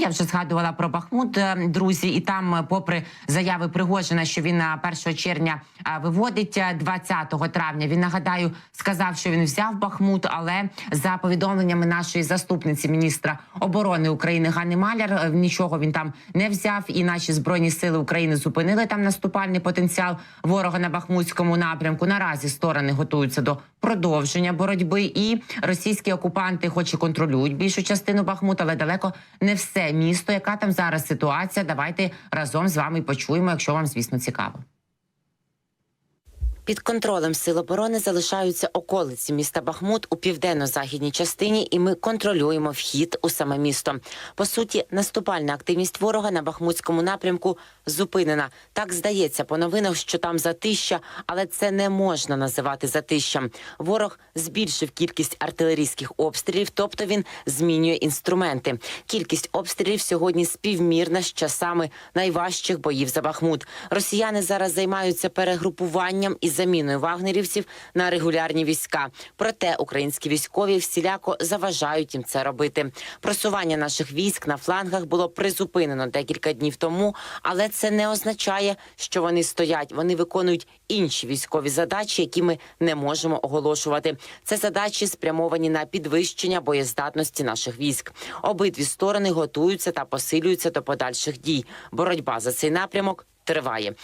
Я вже згадувала про Бахмут, е, друзі, і там, е, попри заяви Пригожина, що він на 1 червня е, виводить е, 20 травня. Він нагадаю сказав, що він взяв Бахмут, але за повідомленнями нашої заступниці міністра оборони України Ганни Маляр, нічого він там не взяв. І наші збройні сили України зупинили там наступальний потенціал ворога на Бахмутському напрямку. Наразі сторони готуються до продовження боротьби, і російські окупанти, хоч і контролюють більшу частину Бахмута, але далеко не все місто. Яка там зараз ситуація? Давайте разом з вами почуємо, якщо вам звісно цікаво. Під контролем сил оборони залишаються околиці міста Бахмут у південно-західній частині, і ми контролюємо вхід у саме місто. По суті, наступальна активність ворога на бахмутському напрямку зупинена. Так здається по новинах, що там затища, але це не можна називати затищем. Ворог збільшив кількість артилерійських обстрілів, тобто він змінює інструменти. Кількість обстрілів сьогодні співмірна з часами найважчих боїв за Бахмут. Росіяни зараз займаються перегрупуванням і заміною вагнерівців на регулярні війська. Проте українські військові всіляко заважають їм це робити. Просування наших військ на флангах було призупинено декілька днів тому, але це не означає, що вони стоять. Вони виконують інші військові задачі, які ми не можемо оголошувати. Це задачі спрямовані на підвищення боєздатності наших військ. Обидві сторони готуються та посилюються до подальших дій. Боротьба за цей напрямок триває.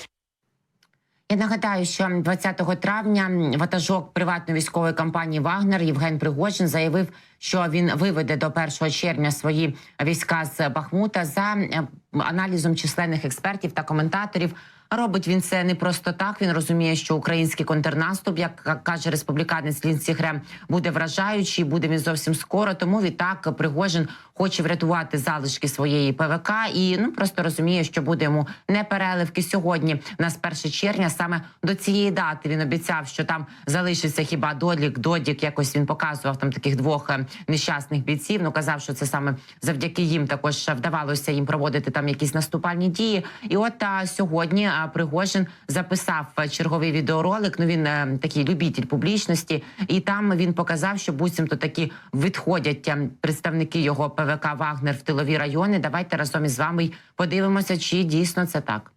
Я нагадаю, що 20 травня ватажок приватної військової компанії Вагнер Євген Пригожин заявив, що він виведе до 1 червня свої війська з Бахмута за е, аналізом численних експертів та коментаторів. Робить він це не просто так. Він розуміє, що український контрнаступ, як каже республіканець Лінсі Грем, буде вражаючий, буде він зовсім скоро. Тому відтак Пригожин хоче врятувати залишки своєї ПВК і ну просто розуміє, що буде йому не переливки сьогодні. У нас 1 червня. Саме до цієї дати він обіцяв, що там залишиться хіба Додлік, Додік. Якось він показував там таких двох е, нещасних бійців. Ну казав, що це саме завдяки їм також вдавалося їм проводити там якісь наступальні дії. І от а, сьогодні Пригожин записав е, черговий відеоролик. Ну він е, такий любитель публічності, і там він показав, що буцімто такі відходять е, представники його ПВК Вагнер в тилові райони. Давайте разом із вами й подивимося, чи дійсно це так.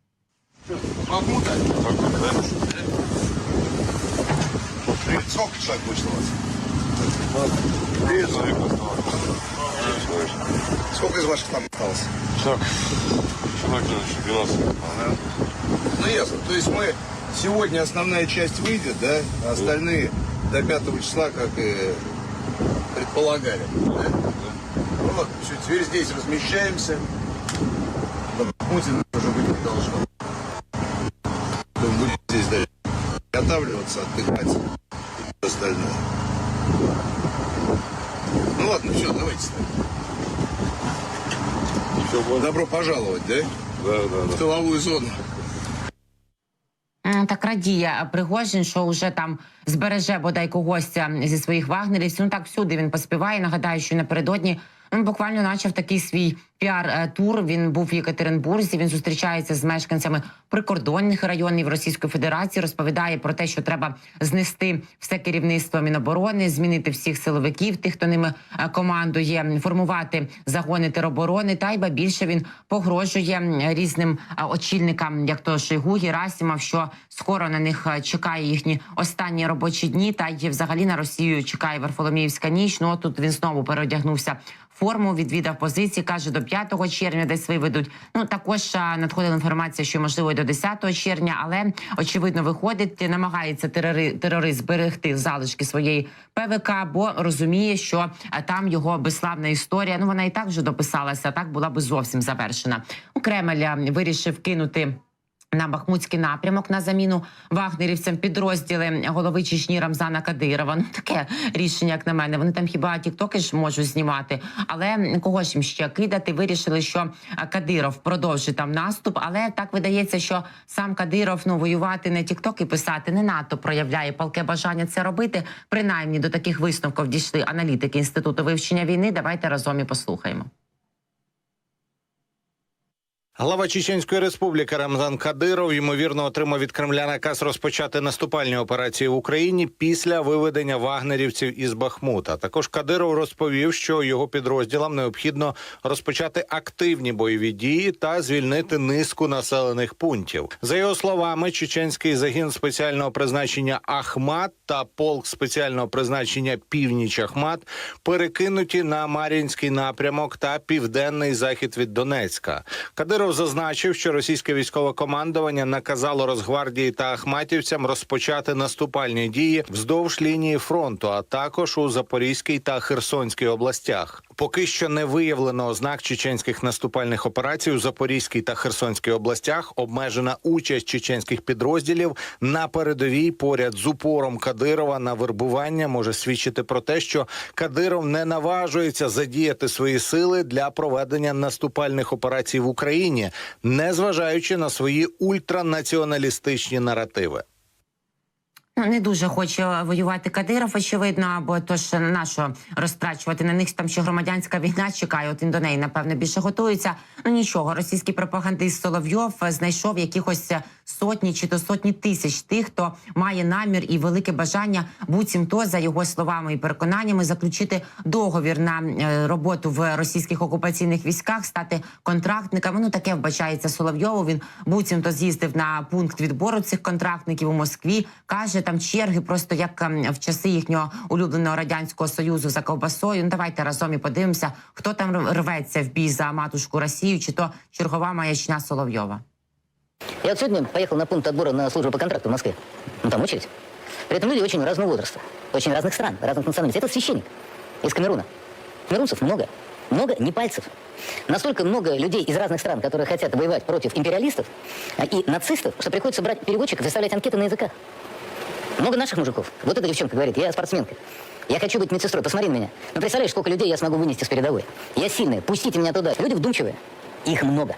Сколько человек вышло Сколько из ваших там осталось? Так, человек 12. Ну ясно. То есть мы сегодня основная часть выйдет, да? А остальные до 5 числа, как и предполагали. Да? Ну вот, все, теперь здесь размещаемся. Бахмуте уже быть не должно. Будем здесь дальше готавливаться, отдыхать и остальное. Ну ладно, все, давайте. Вот. Добро пожаловать, да? Да, да, да. В тыловую зону. Так радіє Пригожин, що вже там збереже бодай когось зі своїх вагнерівців. Ну так всюди він поспіває. Нагадаю, що напередодні він буквально почав такий свій піар-тур. Він був в Єкатеринбурзі. Він зустрічається з мешканцями прикордонних районів Російської Федерації. Розповідає про те, що треба знести все керівництво Міноборони, змінити всіх силовиків, тих, хто ними е, командує, формувати загони тероборони. Та й ба більше він погрожує різним е, очільникам, як то Шойгу, Герасімов, що скоро на них е, чекає їхні останні робочі дні. Та й взагалі на Росію чекає Варфоломіївська ніч. Ну тут він знову переодягнувся форму, відвідав позиції. каже, до 5 червня десь виведуть. Ну також надходила інформація, що можливо і до 10 червня, але очевидно виходить, намагається терори, терорист зберегти залишки своєї ПВК, бо розуміє, що там його безславна історія. Ну вона і так вже дописалася. Так була би зовсім завершена. У Кремль вирішив кинути. На Бахмутський напрямок на заміну вагнерівцям підрозділи голови Чечні Рамзана Кадирова. Ну таке рішення, як на мене. Вони там хіба тіктоки ж можуть знімати, але кого ж їм ще кидати? Вирішили, що Кадиров продовжить там наступ. Але так видається, що сам Кадиров ну воювати не тіктоки писати не надто проявляє палке бажання це робити. Принаймні до таких висновків дійшли аналітики інституту вивчення війни. Давайте разом і послухаємо. Глава Чеченської республіки Рамзан Кадиров ймовірно отримав від Кремля наказ розпочати наступальні операції в Україні після виведення вагнерівців із Бахмута. Також Кадиров розповів, що його підрозділам необхідно розпочати активні бойові дії та звільнити низку населених пунктів. За його словами, чеченський загін спеціального призначення Ахмат та полк спеціального призначення Північ Ахмат перекинуті на Мар'їнський напрямок та південний захід від Донецька. Кадиров зазначив, що російське військове командування наказало Росгвардії та Ахматівцям розпочати наступальні дії вздовж лінії фронту, а також у Запорізькій та Херсонській областях. Поки що не виявлено ознак чеченських наступальних операцій у Запорізькій та Херсонській областях. Обмежена участь чеченських підрозділів на передовій поряд з упором Кадирова на вербування може свідчити про те, що Кадиров не наважується задіяти свої сили для проведення наступальних операцій в Україні, незважаючи на свої ультранаціоналістичні наративи. Ну, не дуже хоче воювати Кадиров, очевидно, або то ж на що розтрачувати на них там ще громадянська війна чекає. От він до неї напевно більше готується. Ну нічого, російський пропагандист Соловйов знайшов якихось сотні чи то сотні тисяч тих, хто має намір і велике бажання буцімто за його словами і переконаннями заключити договір на е, роботу в російських окупаційних військах, стати контрактниками. Ну таке вбачається Соловйову. Він буцімто з'їздив на пункт відбору цих контрактників у Москві. каже там черги, просто як ем, в часи їхнього улюбленого радянського союзу за ковбасою. Ну давайте разом і подивимося, хто там рветься в бій за матушку Росію, чи то чергова маячня Соловйова. Я вот сегодня поехал на пункт отбора на службу по контракту в Москве. Ну, там очередь. При этом люди очень разного возраста, очень разных стран, разных национальностей. Это священник из Камеруна. Камерунцев много. Много не пальцев. Настолько много людей из разных стран, которые хотят воевать против империалистов а, и нацистов, что приходится брать переводчиков и составлять анкеты на языках. Много наших мужиков. Вот эта девчонка говорит, я спортсменка. Я хочу быть медсестрой, посмотри на меня. Ну, представляешь, сколько людей я смогу вынести с передовой. Я сильная, пустите меня туда. Люди вдумчивые. Их много.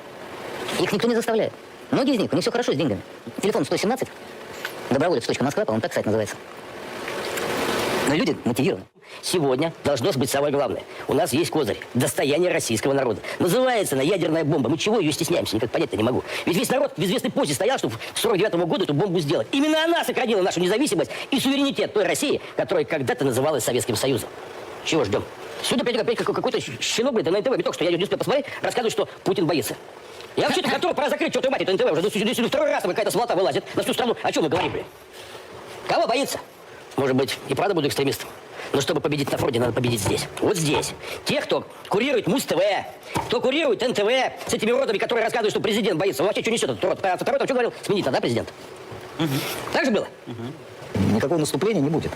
Их никто не заставляет. Многие из них, у них все хорошо с деньгами. Телефон 117, доброволец.москва, по-моему, так сайт называется. Но люди мотивированы. Сегодня должно быть самое главное. У нас есть козырь. Достояние российского народа. Называется она ядерная бомба. Мы чего ее стесняемся? Никак понять-то не могу. Ведь весь народ в известной позе стоял, чтобы в 49 году эту бомбу сделать. Именно она сохранила нашу независимость и суверенитет той России, которая когда-то называлась Советским Союзом. Чего ждем? Сегодня опять, опять какой- какой-то щенок, блин, да на НТВ, только что я не успел посмотреть, рассказывает, что Путин боится. Я вообще-то готов пора закрыть, что мать, это НТВ. Уже сюда, сюда второй раз какая-то сволота вылазит на всю страну. О чем мы говорим, блин? Кого боится? Может быть, и правда буду экстремистом. Но чтобы победить на фронте, надо победить здесь. Вот здесь. Те, кто курирует Муз-ТВ, кто курирует НТВ, с этими уродами, которые рассказывают, что президент боится. Вообще что несет этот урод? А второй там что говорил? Сменить надо, да, президент? Так же было? Никакого наступления не будет.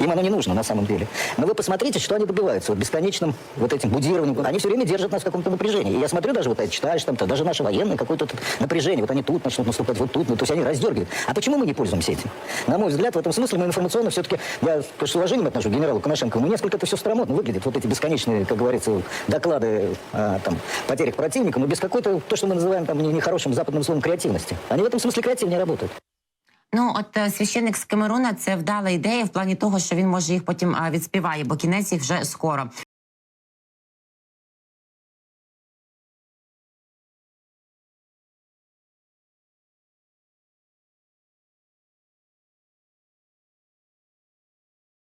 Им оно не нужно на самом деле. Но вы посмотрите, что они добиваются. Вот бесконечным вот этим будированием. Они все время держат нас в каком-то напряжении. И я смотрю даже, вот это читаешь там, -то, даже наши военные, какое-то напряжение. Вот они тут начнут наступать, вот тут. Ну, то есть они раздергивают. А почему мы не пользуемся этим? На мой взгляд, в этом смысле мы информационно все-таки, я с уважением отношусь к генералу Коношенко, но несколько это все старомодно выглядит. Вот эти бесконечные, как говорится, доклады о там, потерях противника, но без какой-то, то, что мы называем там не- нехорошим западным словом, креативности. Они в этом смысле креативнее работают. Ну, от е, священник з Камеруна це вдала ідея в плані того, що він може їх потім відспіває, бо кінець їх вже скоро.